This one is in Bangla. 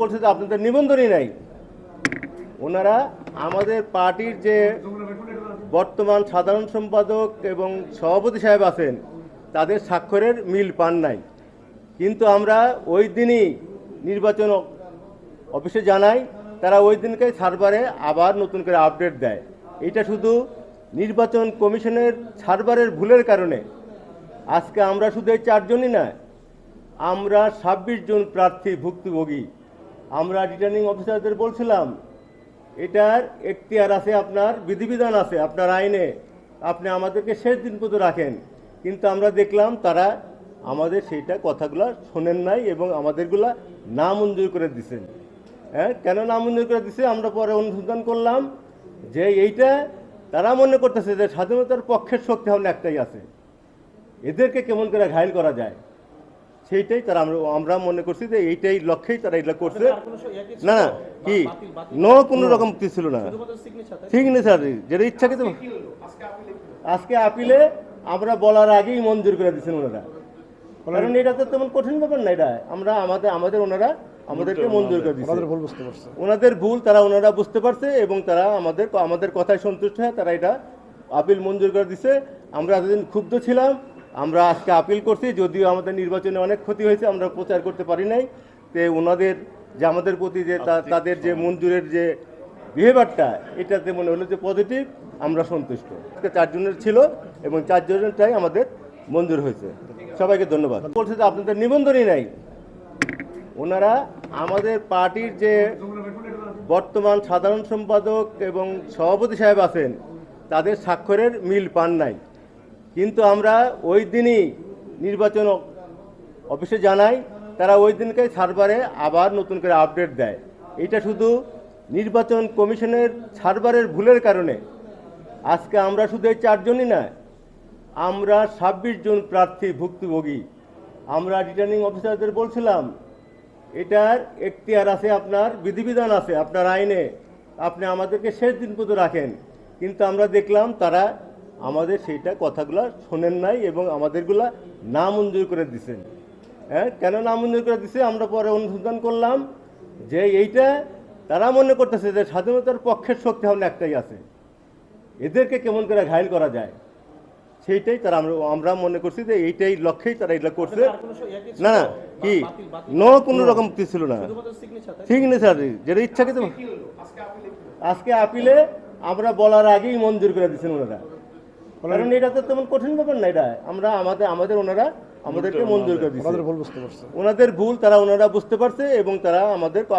বলছে যে আপনাদের নিবন্ধনই নাই। ওনারা আমাদের পার্টির যে বর্তমান সাধারণ সম্পাদক এবং সভাপতি সাহেব আছেন, তাদের স্বাক্ষরের মিল পান নাই। কিন্তু আমরা ওই দিনই নির্বাচন অফিসে জানাই, তারা ওই দিনকে সার্ভারে আবার নতুন করে আপডেট দেয়। এটা শুধু নির্বাচন কমিশনের সার্ভারের ভুলের কারণে। আজকে আমরা শুধু এই চারজনই না, আমরা ছাব্বিশ জন প্রার্থী ভুক্তভোগী। আমরা রিটার্নিং অফিসারদের বলছিলাম, এটার এখতিয়ার আছে, আপনার বিধিবিধান আছে, আপনার আইনে। আপনি আমাদেরকে শেষ দিন পর্যন্ত রাখেন। কিন্তু আমরা দেখলাম তারা আমাদের সেইটা কথাগুলো শোনেন নাই এবং আমাদেরগুলা না মঞ্জুর করে দিছেন। হ্যাঁ কেন না মঞ্জুর করে দিছে? আমরা পরে অনুসন্ধান করলাম যে এইটা তারা মনে করতেছে যে স্বাধীনতার পক্ষের শক্তি এখন একটাই আছে। এদেরকে কেমন করে ঘায়ল করা যায়? সেইটাই তারা আমরা আমরা মনে করছি যে এইটাই লক্ষ্যেই তারা এগুলো করছে। না না কি? নো কোনো রকম কিছু ছিল না। সিগনেচার যেটা ইচ্ছা ইচ্ছাকৃত আজকে আপিলে আমরা বলার আগেই মঞ্জুর করে দিচ্ছেন ওনারা। কারণ এটা তো তেমন কঠিন ব্যাপার না এটা। আমরা আমাদের আমাদের ওনারা আমাদেরকে মঞ্জুর করে দিচ্ছে ভুল বুঝতে পারছে। ওনাদের ভুল তারা ওনারা বুঝতে পারছে এবং তারা আমাদের আমাদের কথায় সন্তুষ্ট হয় তারা এটা আপিল মঞ্জুর করে দিছে আমরা এতদিন ক্ষুব্ধ ছিলাম। আমরা আজকে আপিল করছি যদিও আমাদের নির্বাচনে অনেক ক্ষতি হয়েছে আমরা প্রচার করতে পারি নাই। তে ওনাদের যে আমাদের প্রতি যে তাদের যে মঞ্জুরের যে বিহেভিয়ারটা এটাতে মনে হলো যে পজিটিভ আমরা সন্তুষ্ট। চারজনের ছিল এবং চারজনেরটাই আমাদের মঞ্জুর হয়েছে। সবাইকে ধন্যবাদ। বলছে যে আপনাদের নিবন্ধনই নাই। ওনারা আমাদের পার্টির যে বর্তমান সাধারণ সম্পাদক এবং সভাপতি সাহেব আছেন তাদের স্বাক্ষরের মিল পান নাই। কিন্তু আমরা ওই দিনই নির্বাচন অফিসে জানাই, তারা ওই দিনকে সার্ভারে আবার নতুন করে আপডেট দেয়। এটা শুধু নির্বাচন কমিশনের সার্ভারের ভুলের কারণে। আজকে আমরা শুধু এই চারজনই না, আমরা ছাব্বিশ জন প্রার্থী ভুক্তভোগী। আমরা রিটার্নিং অফিসারদের বলছিলাম, এটার এখতিয়ার আছে, আপনার বিধিবিধান আছে, আপনার আইনে। আপনি আমাদেরকে শেষ দিন পর্যন্ত রাখেন। কিন্তু আমরা দেখলাম তারা আমাদের সেইটা কথাগুলো শোনেন নাই এবং আমাদেরগুলা না মঞ্জুর করে দিছেন। হ্যাঁ? কেন না মঞ্জুর করে দিছে? আমরা পরে অনুসন্ধান করলাম যে এইটা তারা মনে করতেছে যে স্বাধীনতার পক্ষের শক্তি এখন একটাই আছে। এদেরকে কেমন করে ঘায়ল করা যায়? সেইটাই তারা আমরা আমরা মনে করছি যে এইটাই লক্ষ্যেই তারা এগুলো করছে। না না কি? নো কোনো রকম কিছু ছিল না। সিগনেচার যেটা ইচ্ছাকৃত আজকে আপিলে আমরা বলার আগেই মঞ্জুর করে দিচ্ছেন ওনারা। কারণ এটা তো তেমন কঠিন ব্যাপার না এটা। আমরা আমাদের আমাদের ওনারা আমাদেরকে মঞ্জুর করে দিচ্ছে আমাদের ভুল বুঝতে পারছে। ওনাদের ভুল তারা ওনারা বুঝতে পারছে এবং তারা আমাদের